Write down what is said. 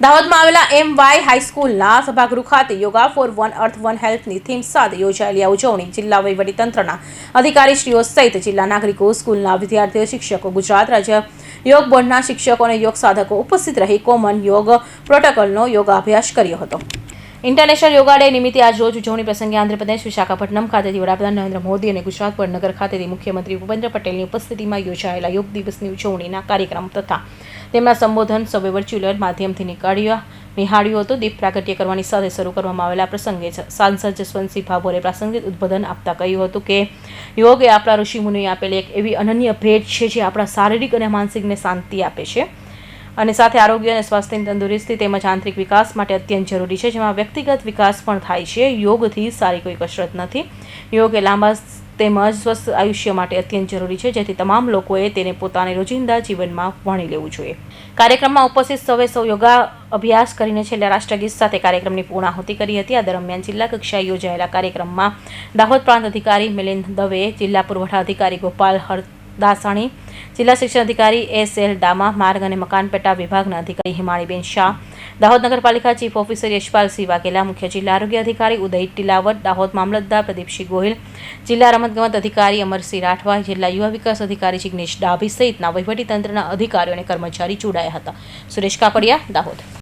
દાહોદમાં આવેલા એમ વાય હાઈસ્કૂલના સભાગૃહ ખાતે yoga for one earth one હેલ્થની theme સાથે યોજાયેલી આ ઉજવણી જિલ્લા વહીવટીતંત્રના અધિકારીશ્રીઓ સહિત જિલ્લા નાગરિકો, સ્કૂલના વિદ્યાર્થીઓ, શિક્ષકો, ગુજરાત રાજ્ય યોગ બોર્ડના શિક્ષકો અને યોગ સાધકો ઉપસ્થિત રહી કોમન યોગ પ્રોટોકોલનો યોગાભ્યાસ કર્યો હતો. ઇન્ટરનેશનલ યોગા ડે નિમિત્તે આજ રોજ ઉજવણી પ્રસંગે આંધ્રપ્રદેશ વિશાખાપટ્ટનમ ખાતેથી વડાપ્રધાન નરેન્દ્ર મોદી અને ગુજરાત વડનગર ખાતેથી મુખ્યમંત્રી ભૂપેન્દ્ર પટેલની ઉપસ્થિતિમાં યોજાયેલા યોગ દિવસની ઉજવણીના કાર્યક્રમ તથા તેમના સંબોધન સૌએ વર્ચ્યુઅલ માધ્યમથી નીકળ્યા. નિહાળ્યું હતું, દીપ પ્રાગટ્ય કરવાની સાથે શરૂ કરવામાં આવેલા પ્રસંગે સાંસદ જસવંતસિંહ ભાભોરે પ્રાસંગિક ઉદ્બોધન આપતા કહ્યું હતું કે, યોગ એ આપણા ઋષિમુનિએ આપેલી એક એવી અનન્ય ભેટ છે જે આપણા શારીરિક અને માનસિકને શાંતિ આપે છે. અને સાથે આરોગ્ય અને સ્વાસ્થ્યની તંદુરસ્તી તેમજ આંતરિક વિકાસ માટે અત્યંત જરૂરી છે, જેમાં વ્યક્તિગત વિકાસ પણ થાય છે. યોગથી સારી કોઈ કસરત નથી. યોગ એ લાંબા તેમજ સ્વસ્થ આયુષ્ય માટે અત્યંત જરૂરી છે, જેથી તમામ લોકોએ તેને પોતાની રોજિંદા જીવનમાં વણી લેવું જોઈએ. કાર્યક્રમમાં ઉપસ્થિત સૌએ સૌ યોગા અભ્યાસ કરીને છેલ્લા રાષ્ટ્રગીત સાથે કાર્યક્રમની પૂર્ણાહુતિ કરી હતી. આ દરમિયાન જિલ્લા કક્ષાએ યોજાયેલા કાર્યક્રમમાં દાહોદ પ્રાંત અધિકારી મિલિંદ દવે, જિલ્લા પુરવઠા અધિકારી ગોપાલ હરદાસાણી જિલ્લા શિક્ષણ અધિકારી એસ એલ ડામા, માર્ગ અને મકાન પેટા વિભાગના અધિકારી હિમાળીબેન શાહ, દાહોદ નગરપાલિકા ચીફ ઓફિસર યશપાલસિંહ વાઘેલા, મુખ્ય જિલ્લા આરોગ્ય અધિકારી ઉદય ટીલાવત દાહોદ મામલતદાર પ્રદીપસિંહ ગોહિલ, જિલ્લા રમતગમત અધિકારી અમરસિંહ રાઠવા જિલ્લા યુવા વિકાસ અધિકારી જિગ્નેશ ડાભી સહિતના વહીવટીતંત્રના અધિકારીઓ અને કર્મચારી જોડાયા હતા. સુરેશ કાપડિયા, દાહોદ.